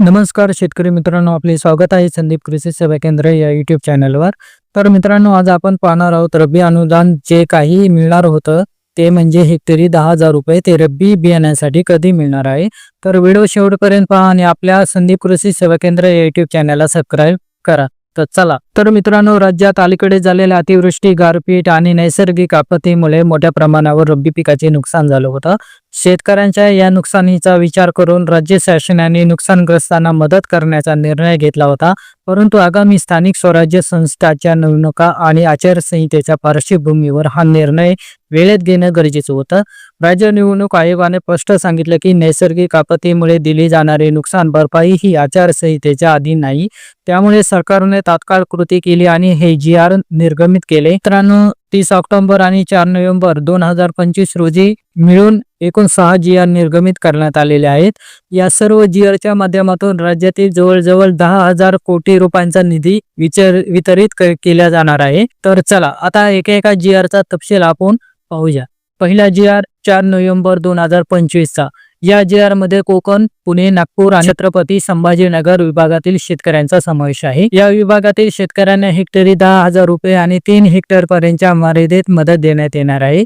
नमस्कार शेतकरी मित्रांनो आपले स्वागत आहे संदीप कृषी सेवा केंद्र या युट्यूब चॅनलवर तर मित्रांनो आज आपण पाहणार आहोत रब्बी अनुदान जे काही मिळणार होतं ते म्हणजे हेक्टरी दहा हजार रुपये ते रब्बी बियाण्यासाठी कधी मिळणार आहे. तर व्हिडिओ शेवटपर्यंत पहा आणि आपल्या संदीप कृषी सेवा केंद्र या युट्यूब चॅनलला सबस्क्राईब करा. तर चला. तर मित्रांनो राज्यात अलीकडे झालेल्या अतिवृष्टी गारपीट आणि नैसर्गिक आपत्तीमुळे मोठ्या प्रमाणावर रब्बी पिकाचे नुकसान झालं होतं. शेतकऱ्यांच्या या नुकसानीचा विचार करून राज्य शासनाने नुकसानग्रस्तांना मदत करण्याचा निर्णय घेतला होता. परंतु आगामी स्थानिक स्वराज्य संस्थाच्या निवडणुका आणि आचारसंहितेच्या पार्श्वभूमीवर हा निर्णय वेळेत घेणं गरजेचं होतं. राज्य निवडणूक आयोगाने स्पष्ट सांगितलं की नैसर्गिक आपत्तीमुळे दिली जाणारी नुकसान भरपाई ही आचारसंहितेच्या अधीन नाही. त्यामुळे सरकारने तात्काळ कृती केली आणि हे जी आर निर्गमित केले. मित्रांनो तीस ऑक्टोबर आणि चार नोव्हेंबर दोन हजार पंचवीस रोजी मिळून एकूण सहा जी आर निर्गमित करण्यात आलेले आहेत. या सर्व जी आरच्या माध्यमातून राज्यातील जवळजवळ दहा हजार कोटी रुपयांचा निधी विचार वितरित केला जाणार आहे. तर चला आता एका एका जी आरचा तपशील आपण पाहूया. पहिला जी आर चार नोव्हेंबर दोन हजार पंचवीसचा. या जी आरमध्ये कोकण पुणे नागपूर आणि छत्रपती संभाजीनगर विभागातील शेतकऱ्यांचा समावेश आहे. या विभागातील शेतकऱ्यांना हेक्टरी दहा हजार रुपये आणि तीन हेक्टर पर्यंतच्या मर्यादेत मदत देण्यात येणार आहे.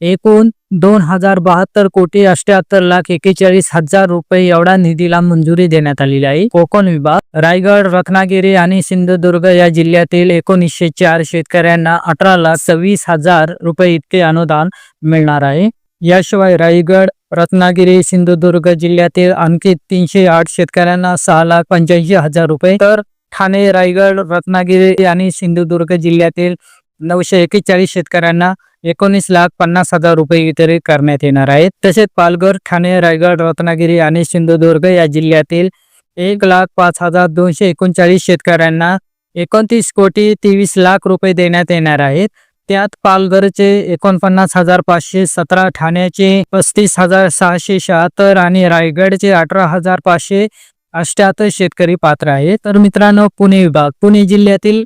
एकूण दोन हजार बहात्तर कोटी अष्ट्याहत्तर लाख एकेचाळीस हजार रुपये एवढा निधीला मंजुरी देण्यात आलेली आहे. कोकण विभाग रायगड रत्नागिरी आणि सिंधुदुर्ग या जिल्ह्यातील एकोणीसशे चार शेतकऱ्यांना अठरा लाख सव्वीस हजार रुपये इतके अनुदान मिळणार आहे. याशिवाय रायगड रत्नागिरी सिंधुदुर्ग जिल्ह्यातील आणखी तीनशे आठ शेतकऱ्यांना सहा लाख पंच्याऐंशी हजार रुपये तर ठाणे रायगड रत्नागिरी आणि सिंधुदुर्ग जिल्ह्यातील नऊशे एक्केचाळीस शेतकऱ्यांना एकोणीस लाख पन्नास हजार रुपये वितरित करण्यात येणार आहेत. तसेच पालघर ठाणे रायगड रत्नागिरी आणि सिंधुदुर्ग या जिल्ह्यातील एक लाख पाच हजार दोनशे एकोणचाळीस शेतकऱ्यांना एकोणतीस कोटी तेवीस लाख रुपये देण्यात येणार आहेत. त्यात पालघरचे एकोणपन्नास हजार पाचशे सतरा ठाण्याचे पस्तीस हजार सहाशे शहात्तर आणि रायगडचे अठरा हजार पाचशे अष्ट्याहत्तर शेतकरी पात्र आहेत. तर मित्रांनो पुणे विभाग पुणे जिल्ह्यातील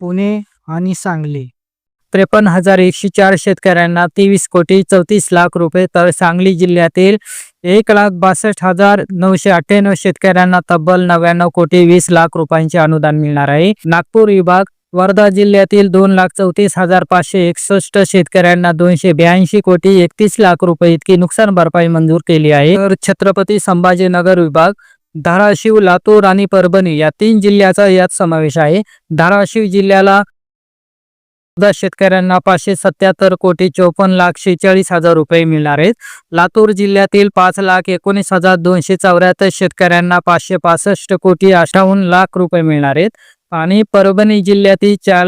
पुणे आणि सांगली त्रेपन्न हजार एकशे चार शेतकऱ्यांना तेवीस कोटी चौतीस लाख रुपये तर सांगली जिल्ह्यातील एक लाख बासष्ट हजार नऊशे अठ्ठ्याण्णव शेतकऱ्यांना तब्बल नव्याण्णव कोटी वीस लाख रुपयांचे अनुदान मिळणार आहे. नागपूर विभाग वर्धा जिल्ह्यातील दोन लाख चौतीस हजार पाचशे एकसष्ट शेतकऱ्यांना दोनशे ब्याऐंशी कोटी एकतीस लाख रुपये इतकी नुकसान भरपाई मंजूर केली आहे. तर छत्रपती संभाजीनगर विभाग धाराशिव लातूर आणि परभणी या तीन जिल्ह्याचा यात समावेश आहे. धाराशिव जिल्ह्याला शेतकऱ्यांना पाचशे सत्याहत्तर कोटी चौपन्न लाख शेहेचाळीस हजार रुपये मिळणार आहेत. लातूर जिल्ह्यातील पाच लाख एकोणीस हजार दोनशे चौऱ्याहत्तर शेतकऱ्यांना पाचशे पासष्ट कोटी अठ्ठावन्न लाख रुपये मिळणार आहेत. आणि परभणी जिल्ह्यातील चार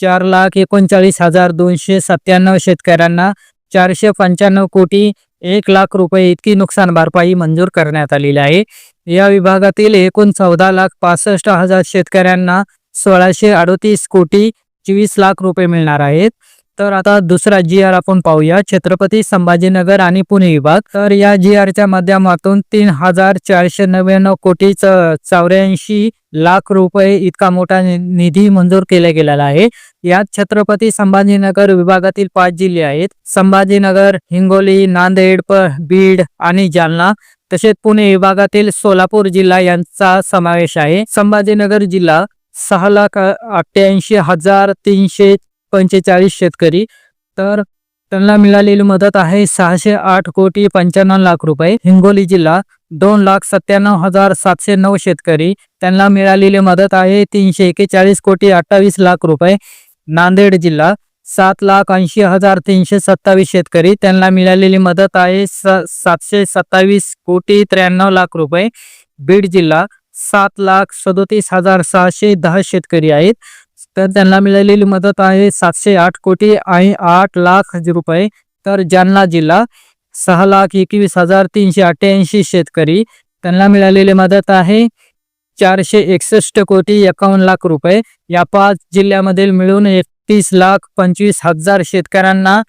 चार लाख एकोणचाळीस हजार दोनशे सत्त्याण्णव शेतकऱ्यांना चारशे पंच्याण्णव कोटी एक लाख रुपये इतकी नुकसान भरपाई मंजूर करण्यात आलेली आहे. या विभागातील एकूण चौदा लाख पासष्ट हजार शेतकऱ्यांना सोळाशे अडतीस कोटी चोवीस लाख रुपये मिळणार आहेत. तर आता दुसरा जी आर आपण पाहूया. छत्रपती संभाजीनगर आणि पुणे विभाग. तर या जी आरच्या माध्यमातून तीन हजार चारशे नव्याण्णव कोटी चौऱ्याऐंशी लाख रुपये इतका मोठा निधी मंजूर केला गेलेला आहे. यात छत्रपती संभाजीनगर विभागातील पाच जिल्हे आहेत. संभाजीनगर हिंगोली नांदेड बीड आणि जालना तसेच पुणे विभागातील सोलापूर जिल्हा यांचा समावेश आहे. संभाजीनगर जिल्हा सहा लाख अठ्ठ्याऐंशी हजार तीनशे पंचेचाळीस शेतकरी. तर त्यांना मिळालेली मदत आहे सहाशे आठ कोटी पंच्याण्णव लाख रुपये. हिंगोली जिल्हा दोन लाख सत्त्याण्णव हजार सातशे नऊ शेतकरी. त्यांना मिळालेली मदत आहे तीनशे एकेचाळीस कोटी अठ्ठावीस लाख रुपये. नांदेड जिल्हा सात लाख ऐंशी हजार तीनशे सत्तावीस शेतकरी. त्यांना मिळालेली मदत आहे स- सातशे सत्तावीस कोटी त्र्याण्णव लाख रुपये. बीड जिल्हा सात लाख सदोतीस हजार सहाशे दहा शेतकरी आहेत. तर त्यांना मिळालेली मदत आहे सातशे आठ कोटी आणि आठ लाख रुपये. तर जालना जिल्हा सहा लाख एकवीस हजार तीनशे अठ्ठ्याऐंशी शेतकरी. त्यांना मिळालेली मदत आहे चारशे एकसष्ट कोटी एकावन्न लाख रुपये. या पाच जिल्ह्यामधील मिळून एकतीस लाख पंचवीस हजार शेतकऱ्यांना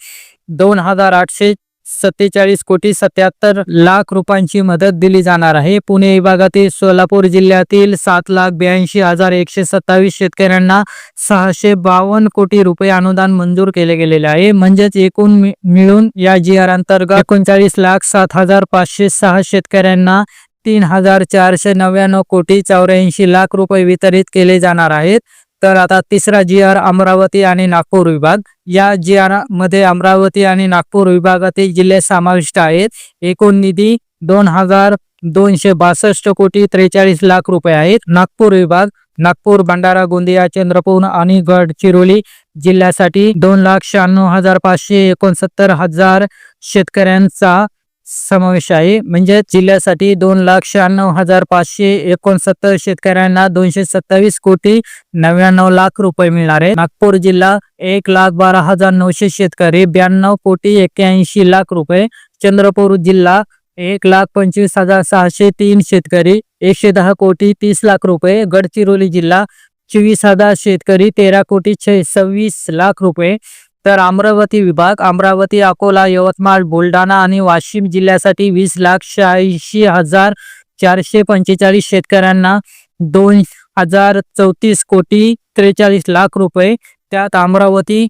दोन हजार आठशे सत्तेचाळीस कोटी सत्याहत्तर लाख रुपयांची मदत दिली जाणार आहे. पुणे विभागातील सोलापूर जिल्ह्यातील सात लाख ब्याऐंशी हजार एकशे सत्तावीस शेतकऱ्यांना सहाशे बावन्न कोटी रुपये अनुदान मंजूर केले गेलेले आहे. म्हणजेच एकूण मि- मिळून या जी आर अंतर्गत एकोणचाळीस लाख सात हजार पाचशे सहा शेतकऱ्यांना तीन हजार चारशे नव्याण्णव कोटी चौऱ्याऐंशी लाख रुपये वितरित केले जाणार आहेत. तर आता तिसरा जी आर अमरावती आणि नागपूर विभाग. या जी आरमध्ये अमरावती आणि नागपूर विभागातील जिल्हे समाविष्ट आहेत. एकूण निधी दोन हजार दोनशे बासष्ट कोटी त्रेचाळीस लाख रुपये आहेत. नागपूर विभाग नागपूर भंडारा गोंदिया चंद्रपूर आणि गडचिरोली जिल्ह्यासाठी दोन लाख शहाण्णव हजार पाचशे एकोणसत्तर हजार शेतकऱ्यांचा समावेश आहे. म्हणजे जिल्ह्यासाठी दोन लाख शहाण्णव हजार पाचशे एकोणसत्तर शेतकऱ्यांना दोनशे सत्तावीस कोटी नव्याण्णव लाख रुपये मिळणार आहे. नागपूर जिल्हा एक लाख बारा हजार नऊशे शेतकरी ब्याण्णव कोटी एक्क्याऐंशी लाख रुपये. चंद्रपूर जिल्हा एक लाख पंचवीस हजार सहाशे तीन शेतकरी एकशे दहा कोटी तीस लाख रुपये. गडचिरोली जिल्हा चोवीस हजार शेतकरी तेरा कोटी छे सव्वीस लाख रुपये. तर अमरावती विभाग अमरावती अकोला यवतमाळ बुलढाणा आणि वाशिम जिल्ह्यासाठी वीस लाख शहाऐंशी हजार चारशे पंचेचाळीस शेतकऱ्यांना दोन हजार चौतीस कोटी त्रेचाळीस लाख रुपये त्यात अमरावती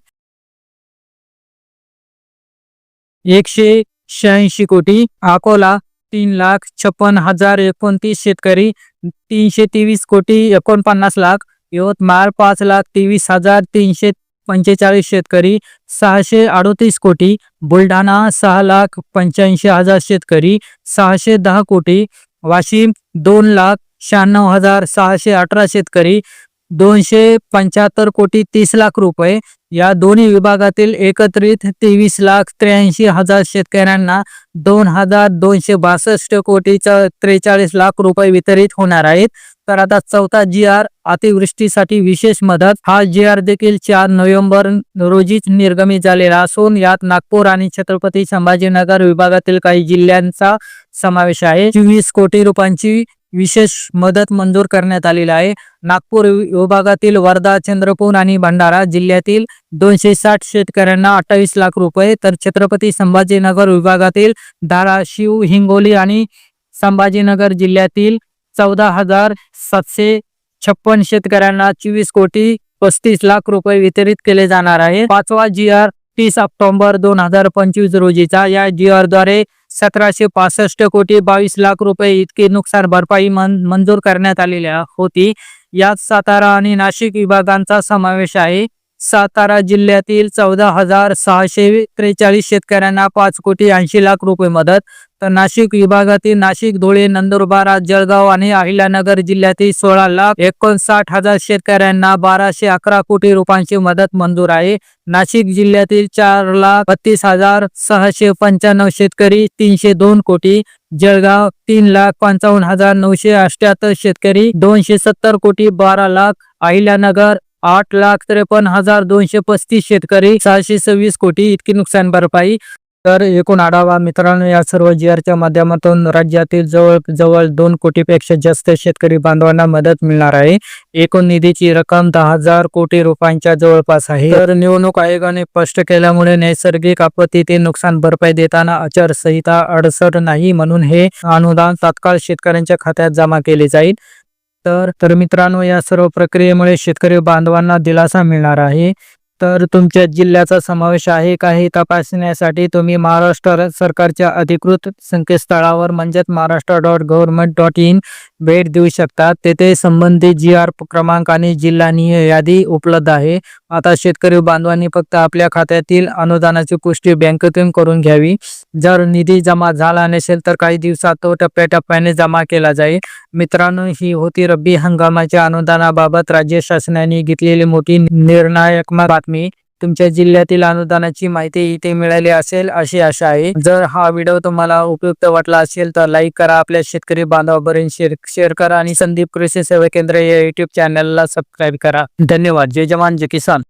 एकशे शहाऐंशी कोटी अकोला तीन लाख छप्पन हजार एकोणतीस शेतकरी तीनशे तेवीस कोटी एकोणपन्नास लाख यवतमाळ पाच लाख तेवीस हजार तीनशे पंचेचाळीस शेतकरी सहाशे अडोतीस कोटी बुलढाणा सहा लाख पंच्याऐंशी हजार शेतकरी सहाशे दहा कोटी वाशिम दोन लाख शहाण्णव हजार सहाशे अठरा शेतकरी दोनशे पंच्याहत्तर कोटी तीस लाख रुपये. या दोन्ही विभागातील एकत्रित तेवीस लाख त्र्याऐंशी हजार शेतकऱ्यांना दोन हजार दोनशे बासष्ट कोटीचा त्रेचाळीस लाख रुपये वितरित होणार आहेत. तर आता चौथा जी आर अतिवृष्टीसाठी विशेष मदत. हा जी आर देखील चार नोव्हेंबर रोजीच निर्गमित झालेला असून यात नागपूर आणि छत्रपती संभाजीनगर विभागातील काही जिल्ह्यांचा समावेश आहे. चोवीस कोटी रुपयांची विशेष मदत मंजूर करण्यात आलेली आहे. नागपूर विभागातील वर्धा चंद्रपूर आणि भंडारा जिल्ह्यातील दोनशे साठ शेतकऱ्यांना अठ्ठावीस लाख रुपये तर छत्रपती संभाजीनगर विभागातील धाराशिव हिंगोली आणि संभाजीनगर जिल्ह्यातील चौदा हजार सातशे छप्पन शेतकऱ्यांना चोवीस कोटी पस्तीस लाख रुपये वितरित केले जाणार आहे. पाचवा जी आर तीस ऑक्टोबर दोन हजार पंचवीस रोजीचा. या जी आरद्वारे सतराशे पासष्ट कोटी बावीस लाख रुपये इतकी नुकसान भरपाई मंजूर करण्यात आलेली होती. यात सातारा आणि नाशिक विभागांचा समावेश आहे. सातारा जिल्ह्यातील चौदा हजार सहाशे त्रेचाळीस शेतकऱ्यांना पाच कोटी ऐंशी लाख रुपये मदत. तर नाशिक विभागातील नाशिक धुळे नंदुरबार जळगाव आणि अहिल्यानगर जिल्ह्यातील सोळा लाख एकोणसाठ हजार शेतकऱ्यांना बाराशे अकरा कोटी रुपयांची मदत मंजूर आहे. नाशिक जिल्ह्यातील चार लाख बत्तीस हजार सहाशे पंच्याण्णव शेतकरी तीनशे दोन कोटी. जळगाव तीन लाख पंचावन्न हजार नऊशे अठ्याहत्तर शेतकरी दोनशे सत्तर कोटी बारा लाख. अहिल्यानगर आठ लाख त्रेपन्न हजार दोनशे पस्तीस शेतकरी सहाशे सव्वीस कोटी इतकी नुकसान भरपाई. तर एकूण आढावा मित्रांनो या सर्व जी आरच्या माध्यमातून राज्यातील जवळ जवळ दोन कोटीपेक्षा जास्त शेतकरी बांधवांना मदत मिळणार आहे. एकूण निधीची रक्कम दहा हजार कोटी रुपयांच्या जवळपास आहे. तर निवडणूक आयोगाने स्पष्ट केल्यामुळे नैसर्गिक आपत्तीतील नुकसान भरपाई देताना आचारसंहिता अडसर नाही म्हणून हे अनुदान तात्काळ शेतकऱ्यांच्या खात्यात जमा केले जाईल. तर तर मित्रांनो या सर्व प्रक्रियेमुळे शेतकरी बांधवांना दिलासा मिळणार आहे. तर तुमच्या जिल्ह्याचा समावेश आहे का हे तपासण्यासाठी तुम्ही महाराष्ट्र सरकारच्या अधिकृत संकेतस्थळावर म्हणजेच Maharashtra dot government dot in भेट देऊ शकतात. तेथे संबंधित जी आर क्रमांक आणि जिल्हानीय यादी उपलब्ध आहे. आता शेतकरी बांधवांनी फक्त आपल्या खात्यातील अनुदानाची पुष्टी बँकेतून करून घ्यावी. जर निधी जमा झाला नसेल तर काही दिवसात तो टप्प्याटप्प्याने जमा केला जाईल. मित्रांनो ही होती रब्बी हंगामाच्या अनुदानाबाबत राज्य शासनाने घेतलेली मोठी निर्णायक बातमी. तुमच्या जिल्ह्यातील अनुदानाची माहिती इथे मिळाली असेल अशी आशा आहे. जर हा व्हिडिओ तुम्हाला उपयुक्त वाटला असेल तर लाईक करा. आपल्या शेतकरी बांधवापर्यंत शेअर शेअर करा आणि संदीप कृषी सेवा केंद्र या युट्यूब चॅनलला सबस्क्राईब करा. धन्यवाद. जय जवान जय किसान.